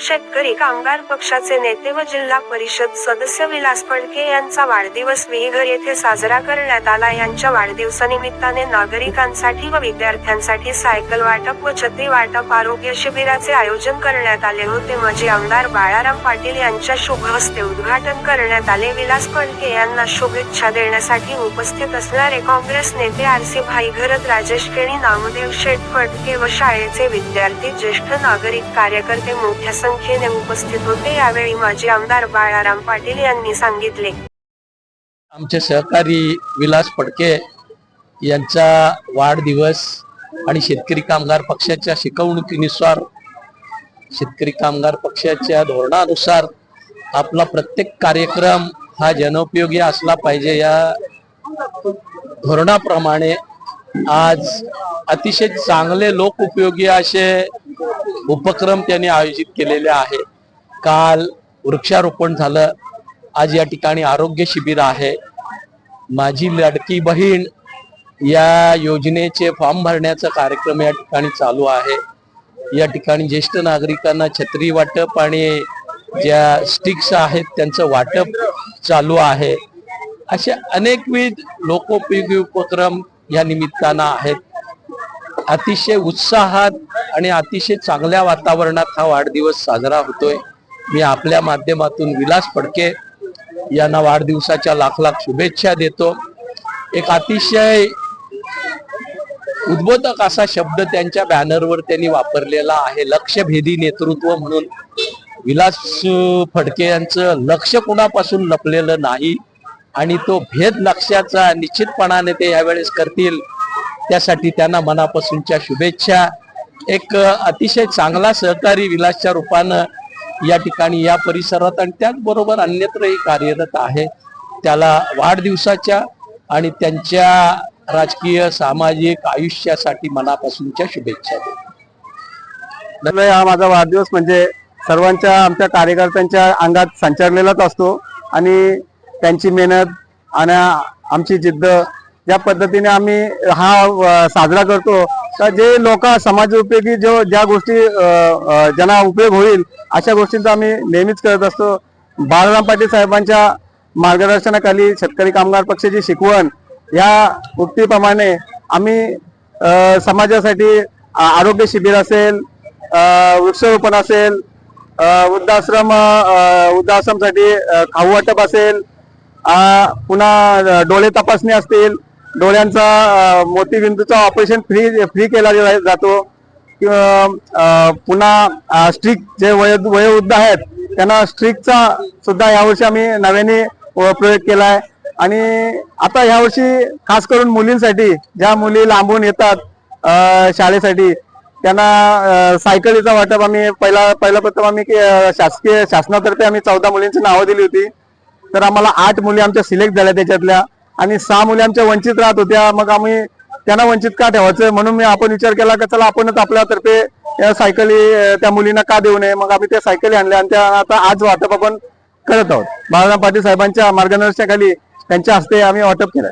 शेतकरी कामगार पक्षाचे नेते व जिल्हा परिषद सदस्य विलास फडके यांचा वाढदिवस विहीघर येथे साजरा करण्यात आला. यांच्या वाढदिवसानिमित्ताने नागरिकांसाठी व विद्यार्थ्यांसाठी सायकल वाटप व छत्री वाटप आरोग्य शिबिराचे आयोजन करण्यात आले होते. माजी आमदार बाळाराम पाटील यांच्या शुभ हस्ते उद्घाटन करण्यात आले. विलास फडके यांना शुभेच्छा देण्यासाठी उपस्थित असणारे काँग्रेस नेते आरसी भाई घरत राजेश केणी नामदेव शेठ फडके व शाळेचे विद्यार्थी ज्येष्ठ नागरिक कार्यकर्ते मोठ्या संख्येने उपस्थित होते यावेळी माजी आमदार बाळाराम पाटील यांनी सांगितले. आमचे सहकारी विलास फडके यांचा वाढदिवस आणि शेतकरी कामगार पक्षाच्या शिकवणुकीनुसार शेतकरी कामगार पक्षाच्या धोरणानुसार आपला प्रत्येक कार्यक्रम हा जनोपयोगी असला पाहिजे. या धोरणाप्रमाणे आज अतिशय चांगले लोक उपयोगी असे उपक्रम त्यांनी आयोजित केलेले आहे. काल वृक्षारोपण झालं. आज या ठिकाणी आरोग्य शिबिर आहे. माझी लडकी बहीण या योजनेचे फॉर्म भरण्याचा कार्यक्रम या ठिकाणी चालू आहे. या ठिकाणी ज्येष्ठ नागरिकांना छत्री वाटप आणि ज्या स्टिक्स आहेत त्यांचं वाटप चालू आहे. असे अनेकविध लोकोपयोगी उपक्रम या निमित्तानं आहेत. अतिशय उत्साहात आणि अतिशय चांगल्या वातावरणात हा वाढदिवस साजरा होतोय. मी आपल्या माध्यमातून विलास फडके यांना वाढदिवसाच्या लाख लाख शुभेच्छा देतो. एक अतिशय उद्बोधक असा शब्द त्यांच्या बॅनरवर त्यांनी वापरलेला आहे लक्षभेदी नेतृत्व म्हणून. विलास फडके यांचं लक्ष कुणापासून लपलेलं नाही आणि तो भेद लक्षाचा निश्चितपणाने ते यावेळेस करतील त्यासाठी त्यांना मनापासूनच्या शुभेच्छा. एक अतिशय चांगला सहकारी विलासच्या रूपानं या ठिकाणी या परिसरात आणि त्याचबरोबर अन्यत्रही कार्यरत आहे. त्याला वाढदिवसाच्या आणि त्यांच्या राजकीय सामाजिक आयुष्यासाठी मनापासूनच्या शुभेच्छा देतो. हा माझा वाढदिवस म्हणजे सर्वांच्या आमच्या कार्यकर्त्यांच्या अंगात संचारलेलाच असतो आणि त्यांची मेहनत आणि आमची जिद्द ज्या पद्धतीने आम्ही हा साजरा करतो. तर जे लोक समाज उपयोगी जो ज्या गोष्टी ज्यांना उपयोग होईल अशा गोष्टींचा आम्ही नेहमीच करत असतो. बाळराम पाटील साहेबांच्या मार्गदर्शनाखाली शेतकरी कामगार पक्षाची शिकवण या उक्तीप्रमाणे आम्ही समाजासाठी आरोग्य शिबिर असेल वृक्षरोपण असेल वृद्धाश्रम वृद्धाश्रमसाठी खाऊ वाटप असेल पुन्हा डोळे तपासणी असतील डोळ्यांचा मोतीबिंदूचा ऑपरेशन फ्री फ्री केला जातो. किंवा पुन्हा स्ट्रिक जे वय वयोवृद्ध आहेत त्यांना स्ट्रिकचा सुद्धा यावर्षी आम्ही नव्याने प्रयोग केला आहे आणि आता यावर्षी खास करून मुलींसाठी ज्या मुली लांबून येतात शाळेसाठी त्यांना सायकलीचा वाटप आम्ही पहिला पहिला प्रथम आम्ही शासकीय शासनातर्फे आम्ही चौदा मुलींची नावं दिली होती. तर आम्हाला आठ मुली आमच्या सिलेक्ट झाल्या त्याच्यातल्या. आणि सहा मुली आमच्या वंचित राहत होत्या. मग आम्ही त्यांना वंचित का ठेवायचं? म्हणून मी आपण विचार केला की चला आपणच आपल्यातर्फे या सायकली त्या मुलींना का देऊ नये? मग आम्ही त्या सायकली आणल्या आणि त्या आता आज वाटप आपण करत आहोत. बाळाराम पाटील साहेबांच्या मार्गदर्शनाखाली त्यांच्या हस्ते आम्ही वाटप केलं